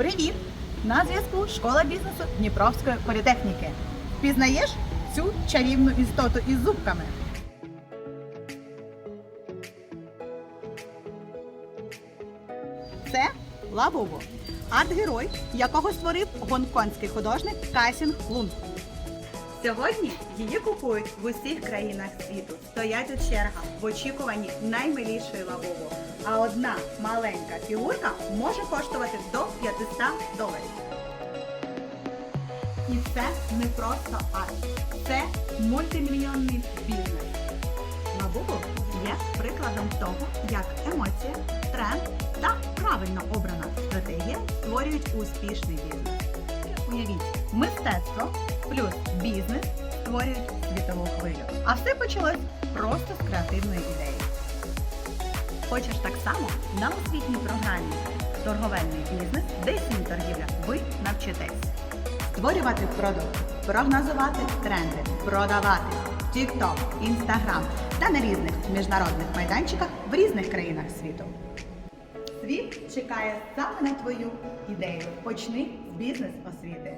Привіт! На зв'язку Школа бізнесу Дніпровської політехніки. Пізнаєш цю чарівну істоту із зубками? Це Лабубу, арт-герой, якого створив гонконгський художник Кайсінг Лун. Сьогодні її купують в усіх країнах світу. Стоять у чергах в очікуванні наймилішої лабубу. А одна маленька фігурка може коштувати до 500 доларів. І це не просто арт, це мультимільйонний бізнес. Лабубу є прикладом того, як емоція, тренд та правильно обрана стратегія створюють успішний бізнес. Уявіть, мистецтво плюс бізнес створюють світову хвилю. А все почалось просто з креативної ідеї. Хочеш так само на освітній програмі Торговельний бізнес, десінь торгівля, ви навчитесь створювати продукт, прогнозувати тренди, продавати TikTok, Instagram та на різних міжнародних майданчиках в різних країнах світу. Світ чекає саме на твою ідею. Почни з бізнес-освіти.